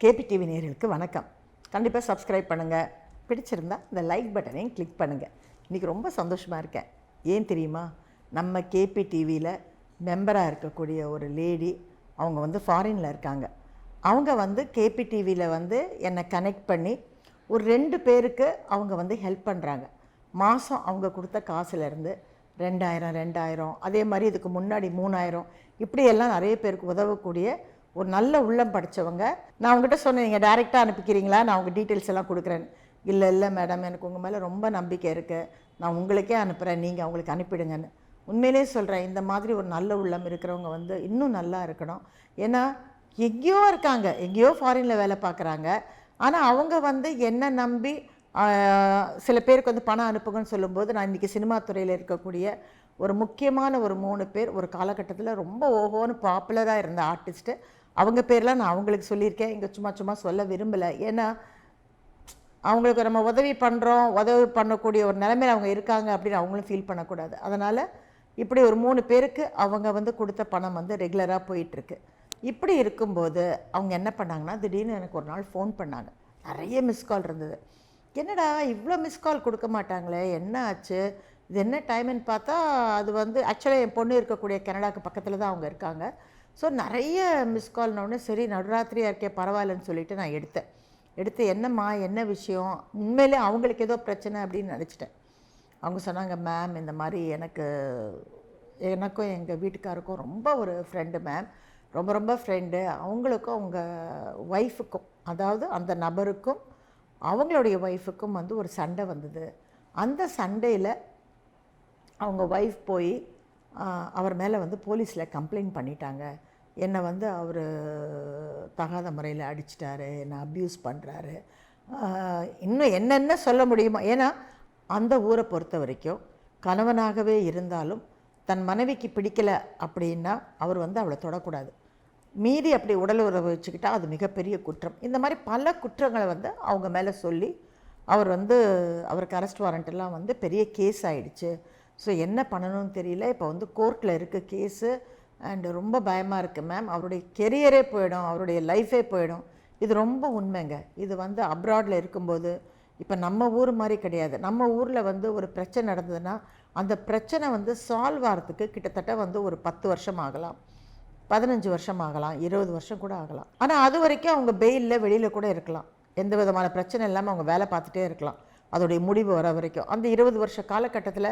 KPTV நேர்களுக்கு வணக்கம். கண்டிப்பாக சப்ஸ்கிரைப் பண்ணுங்கள் பிடிச்சிருந்தா இந்த லைக் பட்டனையும் கிளிக் பண்ணுங்கள் இன்றைக்கி ரொம்ப சந்தோஷமாக இருக்கேன். ஏன் தெரியுமா? நம்ம கேபி டிவியில் மெம்பராக இருக்கக்கூடிய ஒரு லேடி அவங்க வந்து ஃபாரினில் இருக்காங்க. அவங்க வந்து கேபி டிவியில் வந்து என்னை கனெக்ட் பண்ணி ஒரு ரெண்டு பேருக்கு அவங்க வந்து ஹெல்ப் பண்ணுறாங்க மாதம் அவங்க கொடுத்த காசுலேருந்து ரெண்டாயிரம் ரெண்டாயிரம் அதே மாதிரி இதுக்கு முன்னாடி மூணாயிரம் இப்படியெல்லாம் நிறைய பேருக்கு உதவக்கூடிய ஒரு நல்ல உள்ளம் படித்தவங்க நான் உங்ககிட்ட சொன்னேன் நீங்கள் டேரெக்டாக அனுப்பிக்கிறீங்களா? நான் உங்கள் டீட்டெயில்ஸ் எல்லாம் கொடுக்குறேன். இல்லை இல்லை மேடம் எனக்கு உங்கள் மேலே ரொம்ப நம்பிக்கை இருக்குது நான் உங்களுக்கே அனுப்புகிறேன் நீங்கள் அவங்களுக்கு அனுப்பிடுங்கன்னு. உண்மையிலே சொல்கிறேன் இந்த மாதிரி ஒரு நல்ல உள்ளம் இருக்கிறவங்க வந்து இன்னும் நல்லா இருக்கணும். ஏன்னா எங்கேயோ இருக்காங்க. எங்கேயோ ஃபாரினில் வேலை பார்க்குறாங்க. ஆனால் அவங்க வந்து என்ன நம்பி சில பேருக்கு வந்து பணம் அனுப்புங்கன்னு சொல்லும்போது நான் இன்றைக்கி சினிமா துறையில் இருக்கக்கூடிய ஒரு முக்கியமான ஒரு மூணு பேர் ஒரு காலகட்டத்தில் ரொம்ப ஓஹோன்னு பாப்புலராக இருந்த ஆர்டிஸ்ட்டு அவங்க பேர்லாம் நான் அவங்களுக்கு சொல்லியிருக்கேன். இங்கே சும்மா சும்மா சொல்ல விரும்பலை. ஏன்னா அவங்களுக்கு நம்ம உதவி பண்ணுறோம் உதவி பண்ணக்கூடிய ஒரு நிலைமையில் அவங்க இருக்காங்க அப்படின்னு அவங்களும் ஃபீல் பண்ணக்கூடாது. அதனால் இப்படி ஒரு மூணு பேருக்கு அவங்க வந்து கொடுத்த பணம் வந்து ரெகுலராக போயிட்டுருக்கு. இப்படி இருக்கும்போது அவங்க என்ன பண்ணாங்கன்னா திடீர்னு எனக்கு ஒரு நாள் ஃபோன் பண்ணாங்க. நிறைய மிஸ் கால் இருந்தது. என்னடா இவ்வளோ மிஸ் கால் கொடுக்க மாட்டாங்களே? என்ன ஆச்சு? இது என்ன டைம்னு பார்த்தா அது வந்து ஆக்சுவலாக என் பொண்ணு இருக்கக்கூடிய கனடாக்கு பக்கத்தில் தான் அவங்க இருக்காங்க. ஸோ நிறைய மிஸ் கால்னோடனே சரி நடுராத்திரியாக இருக்கே பரவாயில்லன்னு சொல்லிட்டு நான் எடுத்தேன். எடுத்து என்னம்மா என்ன விஷயம்? உண்மையிலே அவங்களுக்கு ஏதோ பிரச்சனை அப்படின்னு நினச்சிட்டேன். அவங்க சொன்னாங்க மேம் இந்த மாதிரி எனக்கு எனக்கும் எங்கள் வீட்டுக்காருக்கும் ரொம்ப ஒரு ஃப்ரெண்டு மேம் ரொம்ப ரொம்ப ஃப்ரெண்டு அவங்களுக்கும் அவங்க ஒய்ஃபுக்கும் அதாவது அந்த நபருக்கும் அவங்களுடைய ஒய்ஃபுக்கும் வந்து ஒரு சண்டை வந்தது. அந்த சண்டையில் அவங்க ஒய்ஃப் போய் அவர் மேலே வந்து போலீஸில் கம்ப்ளைண்ட் பண்ணிட்டாங்க. என்னை வந்து அவர் தகாத முறையில் அடிச்சிட்டாரு என்னை அப்யூஸ் பண்ணுறாரு இன்னும் என்னென்ன சொல்ல முடியுமோ ஏன்னா அந்த ஊரை பொறுத்த வரைக்கும் கணவனாகவே இருந்தாலும் தன் மனைவிக்கு பிடிக்கல அப்படின்னா அவர் வந்து அவளை தொடக்கூடாது. மீறி அப்படி உடல் உறவு வச்சுக்கிட்டா அது மிகப்பெரிய குற்றம். இந்த மாதிரி பல குற்றங்களை வந்து அவங்க மேலே சொல்லி அவர் வந்து அவருக்கு அரெஸ்ட் வாரண்ட் வந்து பெரிய கேஸ் ஆகிடுச்சு ஸோ என்ன பண்ணணும்னு தெரியல. இப்போ வந்து கோர்ட்டில் இருக்க கேஸு அண்டு ரொம்ப பயமாக இருக்குது மேம் அவருடைய கெரியரே போயிடும் அவருடைய லைஃபே போயிடும். இது ரொம்ப உண்மைங்க. இது வந்து அப்ராடில் இருக்கும்போது இப்போ நம்ம ஊர் மாதிரி கிடையாது. நம்ம ஊரில் வந்து ஒரு பிரச்சனை நடந்ததுன்னா அந்த பிரச்சனை வந்து சால்வ் ஆகிறதுக்கு கிட்டத்தட்ட வந்து ஒரு பத்து வருஷம் ஆகலாம். பதினஞ்சு வருஷம் ஆகலாம். இருபது வருஷம் கூட ஆகலாம். ஆனால் அது வரைக்கும் அவங்க பெயிலில் வெளியில் கூட இருக்கலாம். எந்த விதமான பிரச்சனை இல்லாமல் அவங்க வேலை பார்த்துட்டே இருக்கலாம். அதோடைய முடிவு வர வரைக்கும். அந்த இருபது வருஷ காலகட்டத்தில்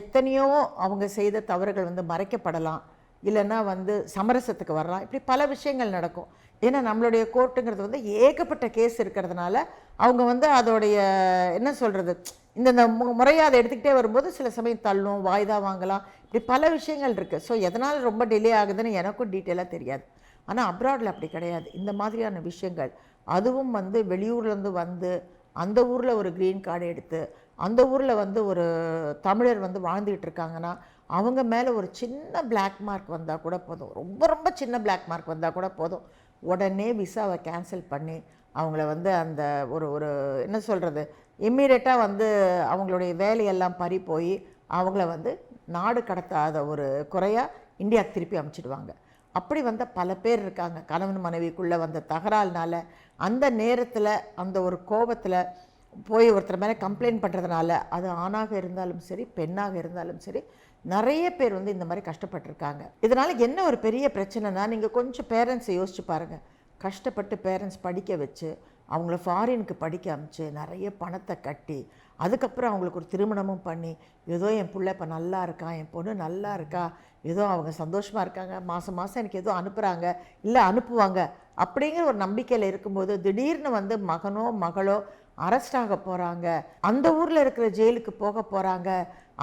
எத்தனையோ அவங்க செய்த தவறுகள் வந்து மறைக்கப்படலாம். இல்லைன்னா வந்து சமரசத்துக்கு வரலாம். இப்படி பல விஷயங்கள் நடக்கும். ஏன்னா நம்மளுடைய கோர்ட்டுங்கிறது வந்து ஏகப்பட்ட கேஸ் இருக்கிறதுனால அவங்க வந்து அதோடைய என்ன சொல்கிறது இந்த மு- அதை எடுத்துக்கிட்டே வரும்போது சில சமயம் தள்ளும் வாய்தா வாங்கலாம். இப்படி பல விஷயங்கள் இருக்குது ஸோ எதனால் ரொம்ப டிலே ஆகுதுன்னு எனக்கும் டீட்டெயிலாக தெரியாது. ஆனால் அப்ராடில் அப்படி கிடையாது. இந்த மாதிரியான விஷயங்கள் அதுவும் வந்து வெளியூர்லேருந்து வந்து அந்த ஊரில் ஒரு க்ரீன் கார்டு எடுத்து அந்த ஊரில் வந்து ஒரு தமிழர் வந்து வாழ்ந்துக்கிட்டு இருக்காங்கன்னா அவங்க மேலே ஒரு சின்ன பிளாக் மார்க் வந்தால் கூட போதும். ரொம்ப ரொம்ப சின்ன பிளாக் மார்க் வந்தால் கூட போதும். உடனே விசாவை கேன்சல் பண்ணி அவங்கள வந்து அந்த ஒரு ஒரு என்ன சொல்கிறது இம்மீடியட்டாக வந்து அவங்களுடைய வேலையெல்லாம் பறி போய் அவங்கள வந்து நாடு கடத்தாத ஒரு குறையாக இந்தியாவுக்கு திருப்பி அமுச்சிடுவாங்க. அப்படி வந்த பல பேர் இருக்காங்க. கணவன் மனைவிக்குள்ளே வந்த தகராறுனால அந்த நேரத்தில் அந்த ஒரு கோபத்தில் போய் ஒருத்தர் மேலே கம்ப்ளைண்ட் பண்ணுறதுனால அது ஆணாக இருந்தாலும் சரி பெண்ணாக இருந்தாலும் சரி நிறைய பேர் வந்து இந்த மாதிரி கஷ்டப்பட்டிருக்காங்க. இதனால் என்ன ஒரு பெரிய பிரச்சனைனா நீங்கள் கொஞ்சம் பேரண்ட்ஸை யோசிச்சு பாருங்கள் கஷ்டப்பட்டு பேரண்ட்ஸ் படிக்க வச்சு அவங்கள ஃபாரினுக்கு படிக்க அமிச்சு நிறைய பணத்தை கட்டி அதுக்கப்புறம் அவங்களுக்கு ஒரு திருமணமும் பண்ணி ஏதோ என் பிள்ளை இப்போ நல்லா இருக்கா என் பொண்ணு நல்லா இருக்கா ஏதோ அவங்க சந்தோஷமாக இருக்காங்க மாதம் மாதம் எனக்கு ஏதோ அனுப்புகிறாங்க இல்லை அனுப்புவாங்க அப்படிங்கிற ஒரு நம்பிக்கையில் இருக்கும்போது திடீர்னு வந்து மகனோ மகளோ அரெஸ்ட் ஆக போகிறாங்க அந்த ஊரில் இருக்கிற ஜெயிலுக்கு போக போகிறாங்க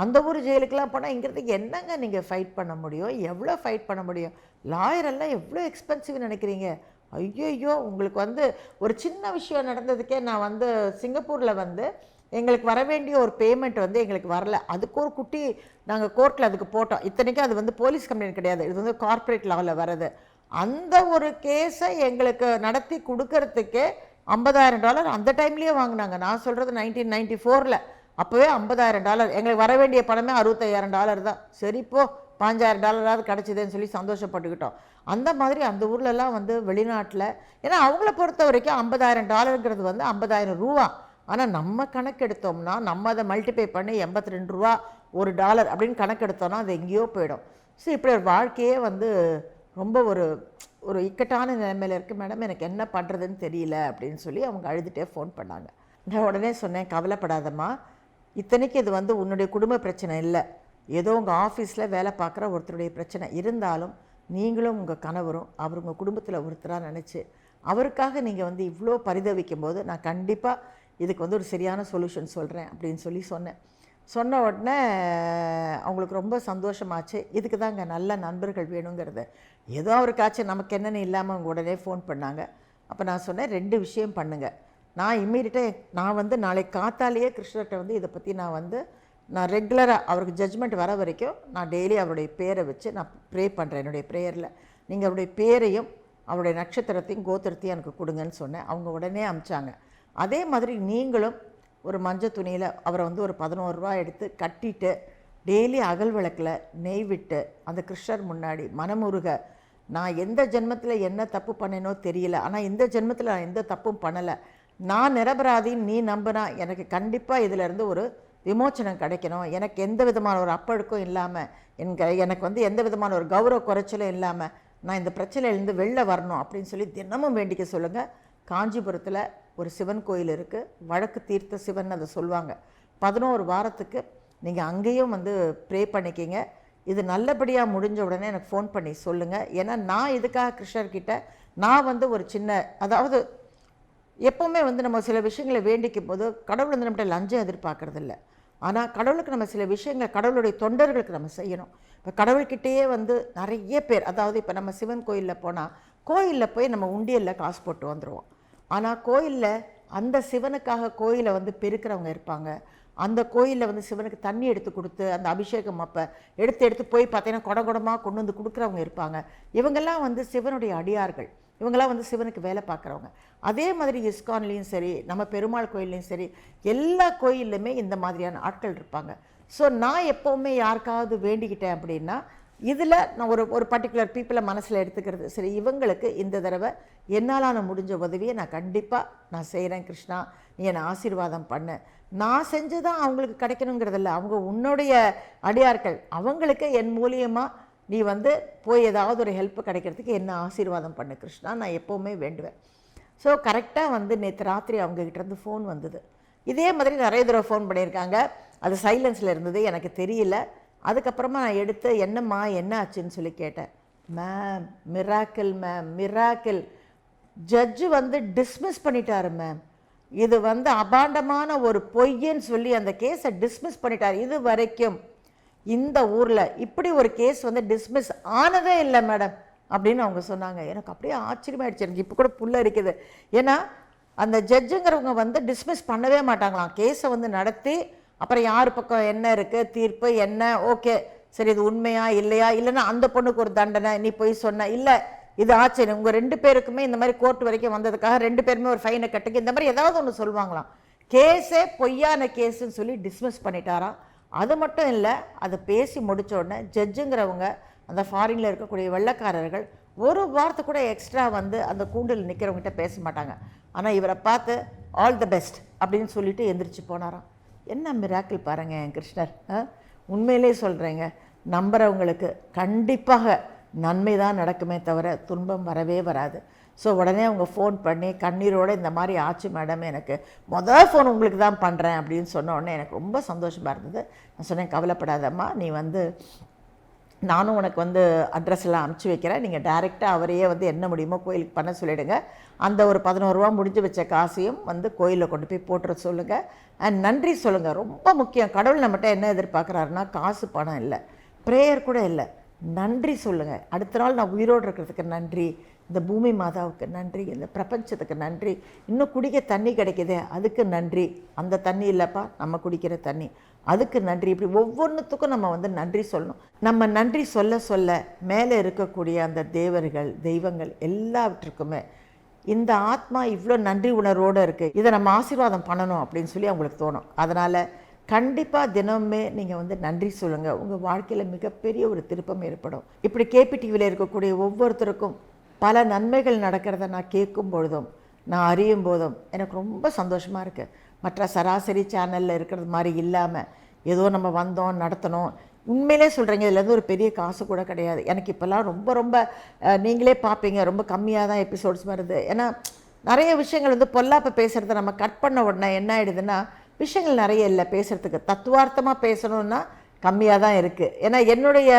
அந்த ஊர் ஜெயிலுக்கெலாம் போனால் இங்கிறது என்னங்க நீங்கள் ஃபைட் பண்ண முடியும்? எவ்வளோ ஃபைட் பண்ண முடியும்? லாயர் எல்லாம் எவ்வளோ எக்ஸ்பென்சிவ் நினைக்கிறீங்க? ஐயோ உங்களுக்கு வந்து ஒரு சின்ன விஷயம் நடந்ததுக்கே நான் வந்து சிங்கப்பூரில் வந்து எங்களுக்கு வர வேண்டிய ஒரு பேமெண்ட் வந்து எங்களுக்கு வரல. அதுக்கு ஒரு குட்டி நாங்கள் கோர்ட்டில் அதுக்கு போட்டோம். இத்தனைக்கும் அது வந்து போலீஸ் கம்ப்ளைண்ட் கிடையாது. இது வந்து கார்ப்பரேட் லெவலில் வர்றது. அந்த ஒரு கேஸை எங்களுக்கு நடத்தி கொடுக்கறதுக்கே ஐம்பதாயிரம் டாலர் அந்த டைம்லேயே வாங்கினாங்க. நான் சொல்கிறது நைன்டீன் நைன்டி ஃபோரில் அப்போவே ஐம்பதாயிரம் டாலர். எங்களுக்கு வர வேண்டிய பணமே அறுபத்தையாயிரம் டாலர் தான். சரி போ பாஞ்சாயிரம் டாலராவது கிடச்சிதுன்னு சொல்லி சந்தோஷப்பட்டுக்கிட்டோம். அந்த மாதிரி அந்த ஊர்லலாம் வந்து வெளிநாட்டில் ஏன்னா அவங்கள பொறுத்த வரைக்கும் ஐம்பதாயிரம் டாலருங்கிறது வந்து ஐம்பதாயிரம் ரூபா. ஆனால் நம்ம கணக்கெடுத்தோம்னா நம்ம அதை மல்டிப்ளை பண்ணி எண்பத்தி ரெண்டு ரூபா ஒரு டாலர் அப்படின்னு கணக்கெடுத்தோம்னா அது எங்கேயோ போயிடும். ஸோ இப்படி ஒரு வாழ்க்கையே வந்து ரொம்ப ஒரு ஒரு இக்கட்டான நிலைமையில் இருக்குது மேடம் எனக்கு என்ன பண்ணுறதுன்னு தெரியல அப்படின்னு சொல்லி அவங்க அழுதுகிட்டே ஃபோன் பண்ணாங்க. நான் உடனே சொன்னேன் கவலைப்படாதம்மா. இத்தனைக்கு இது வந்து உன்னுடைய குடும்ப பிரச்சனை இல்லை. ஏதோ உங்கள் ஆஃபீஸில் வேலை பார்க்குற ஒருத்தருடைய பிரச்சனை. இருந்தாலும் நீங்களும் உங்கள் கணவரும் அவர் உங்கள் குடும்பத்தில் ஒருத்தராக நினச்சி அவருக்காக நீங்கள் வந்து இவ்வளோ பரிதவிக்கும் போது நான் கண்டிப்பாக இதுக்கு வந்து ஒரு சரியான சொல்யூஷன் சொல்கிறேன் அப்படின்னு சொல்லி சொன்னேன். சொன்ன உடனே அவங்களுக்கு ரொம்ப சந்தோஷமாச்சு. இதுக்கு தாங்க நல்ல நண்பர்கள் வேணுங்கிறது. ஏதோ அவருக்காச்சும் நமக்கு என்னென்னு இல்லாமல் அவங்க உடனே ஃபோன் பண்ணாங்க. அப்போ நான் சொன்னேன் ரெண்டு விஷயம் பண்ணுங்கள் நான் இம்மீடியட்டாக நான் வந்து நாளைக்கு காத்தாலேயே கிருஷ்ணர்கிட்ட வந்து இதை பற்றி நான் வந்து நான் ரெகுலராக அவருக்கு ஜட்ஜ்மெண்ட் வர வரைக்கும் நான் டெய்லி அவருடைய பேரை வச்சு நான் ப்ரே பண்ணுறேன் என்னுடைய ப்ரேயரில் நீங்கள் அவருடைய பேரையும் அவருடைய நட்சத்திரத்தையும் கோத்திரத்தையும் எனக்கு கொடுங்கன்னு சொன்னேன். அவங்க உடனே அமிச்சாங்க. அதே மாதிரி நீங்களும் ஒரு மஞ்சள் துணியில் அவரை வந்து ஒரு பதினோரு ரூபா எடுத்து கட்டிட்டு டெய்லி அகல் விளக்கில் நெய் விட்டு அந்த கிருஷ்ணர் முன்னாடி மனமுருக நான் எந்த ஜென்மத்தில் என்ன தப்பு பண்ணேனோ தெரியல. ஆனால் இந்த ஜென்மத்தில் நான் எந்த தப்பும் பண்ணலை. நான் நிரபராதின்னு நீ நம்பினா எனக்கு கண்டிப்பாக இதிலேருந்து ஒரு விமோச்சனம் கிடைக்கணும். எனக்கு எந்த விதமான ஒரு அப்பழுக்கும் இல்லாமல் என்க எனக்கு வந்து எந்த விதமான ஒரு கௌரவ குறைச்சலும் இல்லாமல் நான் இந்த பிரச்சனையிலேருந்து வெளில வரணும் அப்படின்னு சொல்லி தினமும் வேண்டிக்க சொல்லுங்கள் காஞ்சிபுரத்தில் ஒரு சிவன் கோயில் இருக்குது வழக்கு தீர்த்த சிவன் அதை சொல்லுவாங்க. பதினோரு வாரத்துக்கு நீங்கள் அங்கேயும் வந்து ப்ரே பண்ணிக்கிங்க. இது நல்லபடியாக முடிஞ்ச உடனே எனக்கு ஃபோன் பண்ணி சொல்லுங்கள் ஏன்னா நான் இதுக்காக கிருஷ்ணர்கிட்ட நான் வந்து ஒரு சின்ன அதாவது எப்போவுமே வந்து நம்ம சில விஷயங்களை வேண்டிக்கும் போது கடவுள் வந்து நம்மகிட்ட லஞ்சம் எதிர்பார்க்கறது இல்லை ஆனால் கடவுளுக்கு நம்ம சில விஷயங்களை கடவுளுடைய தொண்டர்களுக்கு நம்ம செய்யணும். இப்போ கடவுள்கிட்டயே வந்து நிறைய பேர் அதாவது இப்போ நம்ம சிவன் கோயிலில் போனால் கோயிலில் போய் நம்ம உண்டியலில் காசு போட்டு வந்துடுவோம் ஆனால் கோயிலில் அந்த சிவனுக்காக கோயிலை வந்து பெருக்கிறவங்க இருப்பாங்க. அந்த கோயிலில் வந்து சிவனுக்கு தண்ணி எடுத்து கொடுத்து அந்த அபிஷேகம் அப்போ எடுத்து எடுத்து போய் பார்த்தீங்கன்னா குடகுடமாக கொண்டு வந்து கொடுக்குறவங்க இருப்பாங்க. இவங்கெல்லாம் வந்து சிவனுடைய அடியார்கள். இவங்களாம் வந்து சிவனுக்கு வேலை பார்க்குறவங்க. அதே மாதிரி இஸ்கான்லேயும் சரி நம்ம பெருமாள் கோயில்லையும் சரி எல்லா கோயில்லையுமே இந்த மாதிரியான ஆட்கள் இருப்பாங்க. ஸோ நான் எப்போவுமே யாருக்காவது வேண்டிக்கிட்டேன் அப்படின்னா இதில் நான் ஒரு ஒரு பர்டிகுலர் பீப்புளை மனசில் எடுத்துக்கிறது. சரி இவங்களுக்கு இந்த தடவை என்னாலான முடிஞ்ச உதவியை நான் கண்டிப்பாக நான் செய்கிறேன் கிருஷ்ணா. நீ என்னை ஆசீர்வாதம் பண்ணு. நான் செஞ்சு தான் அவங்களுக்கு கிடைக்கணுங்கிறதில்ல. அவங்க உன்னுடைய அடியார்கள். அவங்களுக்கு என் மூலியமாக நீ வந்து போய் ஏதாவது ஒரு ஹெல்ப் கிடைக்கிறதுக்கு என்ன ஆசீர்வாதம் பண்ணு கிருஷ்ணா? நான் எப்போவுமே வேண்டுவேன். ஸோ கரெக்டாக வந்து நேற்று ராத்திரி அவங்ககிட்டருந்து ஃபோன் வந்தது. இதே மாதிரி நிறைய தடவை ஃபோன் பண்ணியிருக்காங்க. அது சைலன்ஸில் இருந்தது எனக்கு தெரியல. அதுக்கப்புறமா நான் எடுத்து என்னம்மா என்ன ஆச்சுன்னு சொல்லி கேட்டேன். Ma'am miracle ma'am miracle judge வந்து டிஸ்மிஸ் பண்ணிட்டாரு மேம் இது வந்து அபாண்டமான ஒரு பொய்யன்னு சொல்லி அந்த கேஸை டிஸ்மிஸ் பண்ணிட்டார். இது வரைக்கும் இந்த ஊரில் இப்படி ஒரு கேஸ் வந்து டிஸ்மிஸ் ஆனதே இல்லை மேடம் அப்படின்னு அவங்க சொன்னாங்க. எனக்கு அப்படியே ஆச்சரியமாயிடுச்சு. எனக்கு இப்போ கூட புல்ல இருக்குது ஏன்னா அந்த ஜட்ஜுங்கிறவங்க வந்து டிஸ்மிஸ் பண்ணவே மாட்டாங்களாம். கேஸை வந்து நடத்தி அப்புறம் யார் பக்கம் என்ன இருக்குது தீர்ப்பு என்ன ஓகே சரி இது உண்மையா இல்லையா? இல்லைன்னா அந்த பொண்ணுக்கு ஒரு தண்டனை நீ போய் சொன்ன இல்லை இது ஆச்சு உங்கள் ரெண்டு பேருக்குமே இந்த மாதிரி கோர்ட் வரைக்கும் வந்ததுக்காக ரெண்டு பேருமே ஒரு ஃபைனை கட்டுங்க இந்த மாதிரி ஏதாவது ஒன்று சொல்லுவாங்களாம். கேஸே பொய்யான கேஸுன்னு சொல்லி டிஸ்மிஸ் பண்ணிட்டாராம் அது மட்டும் இல்லை அதை பேசி முடித்த உடனே ஜட்ஜுங்கிறவங்க அந்த ஃபாரினில் இருக்கக்கூடிய வெள்ளைக்காரர்கள் ஒரு வார்த்தை கூட எக்ஸ்ட்ரா வந்து அந்த கூண்டில் நிற்கிறவங்ககிட்ட பேச மாட்டாங்க. ஆனால் இவரை பார்த்து ஆல் த பெஸ்ட் அப்படின்னு சொல்லிட்டு எந்திரிச்சு போனாராம். என்ன மிராக்கிள் பாருங்க என் கிருஷ்ணர். ஆ? உண்மையிலே சொல்கிறேங்க நம்புகிறவங்களுக்கு கண்டிப்பாக நன்மை தான் நடக்குமே தவிர துன்பம் வரவே வராது. ஸோ உடனே அவங்க ஃபோன் பண்ணி கண்ணீரோட இந்த மாதிரி ஆச்சு மேடம் எனக்கு மொதல் ஃபோன் உங்களுக்கு தான் பண்ணுறேன் அப்படின்னு சொன்ன உடனே எனக்கு ரொம்ப சந்தோஷமாக இருந்தது. நான் சொன்னேன் கவலைப்படாதம்மா நீ வந்து நானும் உனக்கு வந்து அட்ரஸ் எல்லாம் அனுப்பிச்சி வைக்கிறேன். நீங்கள் டைரெக்டாக அவரையே வந்து என்ன முடியுமோ கோயிலுக்கு பண்ண சொல்லிவிடுங்க அந்த ஒரு பதினோருவா முடிஞ்சு வச்ச காசையும் வந்து கோயிலில் கொண்டு போய் போட்டுற சொல்லுங்கள் அண்ட் நன்றி சொல்லுங்கள் ரொம்ப முக்கியம். கடவுள் நம்மகிட்ட என்ன எதிர்பார்க்குறாருன்னா காசு பணம் இல்லை. ப்ரேயர் கூட இல்லை. நன்றி சொல்லுங்கள் அடுத்த நாள் நான் உயிரோடு இருக்கிறதுக்கு நன்றி. இந்த பூமி மாதாவுக்கு நன்றி இந்த பிரபஞ்சத்துக்கு நன்றி. இன்னும் குடிக்க தண்ணி கிடைக்குதே அதுக்கு நன்றி. அந்த தண்ணி இல்லைப்பா நம்ம குடிக்கிற தண்ணி. அதுக்கு நன்றி. இப்படி ஒவ்வொன்றுத்துக்கும் நம்ம வந்து நன்றி சொல்லணும். நம்ம நன்றி சொல்ல சொல்ல மேலே இருக்கக்கூடிய அந்த தேவர்கள் தெய்வங்கள் எல்லாவற்றுக்குமே இந்த ஆத்மா இவ்வளோ நன்றி உணர்வோடு இருக்குது இதை நம்ம ஆசீர்வாதம் பண்ணணும் அப்படின்னு சொல்லி அவங்களுக்கு தோணும். அதனால் கண்டிப்பாக தினமுமே நீங்கள் வந்து நன்றி சொல்லுங்கள் உங்கள் வாழ்க்கையில் மிகப்பெரிய ஒரு திருப்பம் ஏற்படும். இப்படி கேபி டிவியில் இருக்கக்கூடிய ஒவ்வொருத்தருக்கும் பல நன்மைகள் நடக்கிறத நான் கேட்கும் பொழுதும் நான் அறியும் போதும் எனக்கு ரொம்ப சந்தோஷமாக இருக்குது மற்ற சராசரி சேனலில் இருக்கிறது மாதிரி இல்லாமல் ஏதோ நம்ம வந்தோம் நடத்தணும் உண்மையிலே சொல்கிறீங்க இதுலேருந்து ஒரு பெரிய காசு கூட கிடையாது. எனக்கு இப்போல்லாம் ரொம்ப ரொம்ப நீங்களே பார்ப்பீங்க ரொம்ப கம்மியாக தான் எபிசோட்ஸ் வருது. ஏன்னா நிறைய விஷயங்கள் வந்து பொல்லாப்ப பேசுகிறத நம்ம கட் பண்ண உடனே என்ன ஆகிடுதுன்னா விஷயங்கள் நிறைய இல்லை பேசுகிறதுக்கு தத்துவார்த்தமாக பேசணுன்னா கம்மியாக தான் இருக்குது ஏன்னா என்னுடைய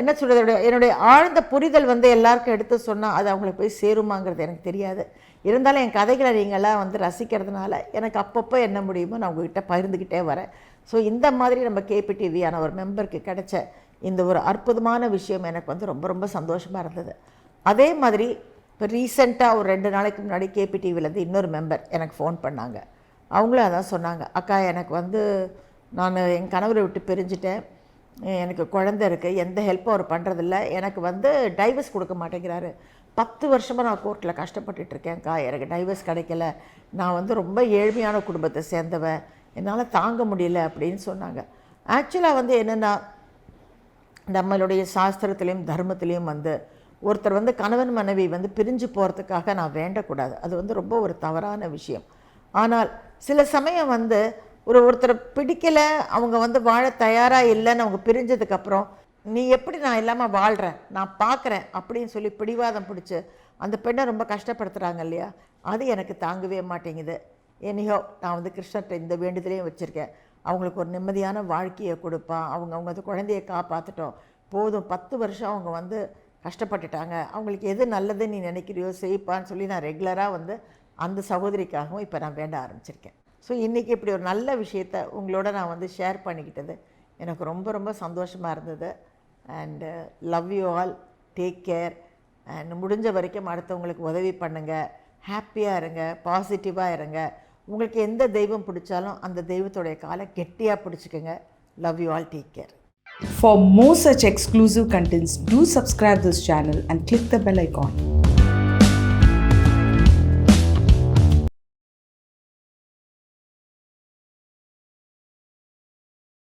என்ன சொல்கிறது என்னுடைய ஆழ்ந்த புரிதல் வந்து எல்லாருக்கும் எடுத்து சொன்னால் அது அவங்களுக்கு போய் சேருமாங்கிறது எனக்கு தெரியாது. இருந்தாலும் என் கதைகளை நீங்களாம் வந்து ரசிக்கிறதுனால எனக்கு அப்பப்போ என்ன முடியுமோ நான் உங்ககிட்ட பகிர்ந்துக்கிட்டே வரேன். ஸோ இந்த மாதிரி நம்ம கேபிடிவியான ஒரு மெம்பருக்கு கிடைச்ச இந்த ஒரு அற்புதமான விஷயம் எனக்கு வந்து ரொம்ப ரொம்ப சந்தோஷமாக இருந்தது. அதே மாதிரி இப்போ ரீசெண்டாக ஒரு ரெண்டு நாளைக்கு முன்னாடி கேபிடிவிலேருந்து இன்னொரு மெம்பர் எனக்கு ஃபோன் பண்ணாங்க. அவங்களும் அதான் சொன்னாங்க அக்கா எனக்கு வந்து நான் என் கணவரை விட்டு பிரிஞ்சுட்டேன். எனக்கு குழந்தை இருக்குது எந்த ஹெல்ப்பும் அவர் பண்ணுறதில்ல எனக்கு வந்து டைவர்ஸ் கொடுக்க மாட்டேங்கிறாரு. பத்து வருஷமாக நான் கோர்ட்டில் கஷ்டப்பட்டுட்டு இருக்கேன்க்கா எனக்கு டைவர்ஸ் கிடைக்கல. நான் வந்து ரொம்ப ஏழ்மையான குடும்பத்தை சேர்ந்தவன் என்னால் தாங்க முடியல அப்படின்னு சொன்னாங்க. ஆக்சுவலாக வந்து என்னென்னா நம்மளுடைய சாஸ்திரத்துலேயும் தர்மத்துலேயும் வந்து ஒருத்தர் வந்து கணவன் மனைவி வந்து பிரிஞ்சு போகிறதுக்காக நான் வேண்டக்கூடாது. அது வந்து ரொம்ப ஒரு தவறான விஷயம். ஆனால் சில சமயம் வந்து ஒரு ஒருத்தரை பிடிக்கல அவங்க வந்து வாழ தயாராக இல்லைன்னு அவங்க பிரிஞ்சதுக்கப்புறம் நீ எப்படி நான் இல்லாமல் வாழ்கிறேன் நான் பார்க்குறேன் அப்படின்னு சொல்லி பிடிவாதம் பிடிச்சி அந்த பெண்ணை ரொம்ப கஷ்டப்படுத்துகிறாங்க இல்லையா? அது எனக்கு தாங்கவே மாட்டேங்குது. என்னையோ நான் வந்து கிருஷ்ணர்கிட்ட இந்த வேண்டுதலையும் வச்சுருக்கேன். அவங்களுக்கு ஒரு நிம்மதியான வாழ்க்கையை கொடுப்பான் அவங்க அவங்க அந்த குழந்தைய காப்பாற்றிட்டோம் போதும் பத்து வருஷம் அவங்க வந்து கஷ்டப்பட்டுட்டாங்க. அவங்களுக்கு எது நல்லதுன்னு நீ நினைக்கிறியோ செய்ப்பான்னு சொல்லி நான் ரெகுலராக வந்து அந்த சகோதரிக்காகவும் இப்போ நான் வேண்ட ஆரம்பிச்சிருக்கேன். ஸோ இன்றைக்கி இப்படி ஒரு நல்ல விஷயத்த உங்களோட நான் வந்து ஷேர் பண்ணிக்கிட்டது. எனக்கு ரொம்ப ரொம்ப சந்தோஷமாக இருந்தது. And love you all take care and முடிஞ்ச வரைக்கும் அடுத்தவங்களுக்கு உதவி பண்ணுங்கள் ஹாப்பியாக இருங்க. பாசிட்டிவாக இருங்க. உங்களுக்கு எந்த தெய்வம் பிடிச்சாலும் அந்த தெய்வத்தோடைய காலை கெட்டியாக பிடிச்சிக்கோங்க. Love you all take care For more such exclusive contents, do subscribe this channel and click the bell icon.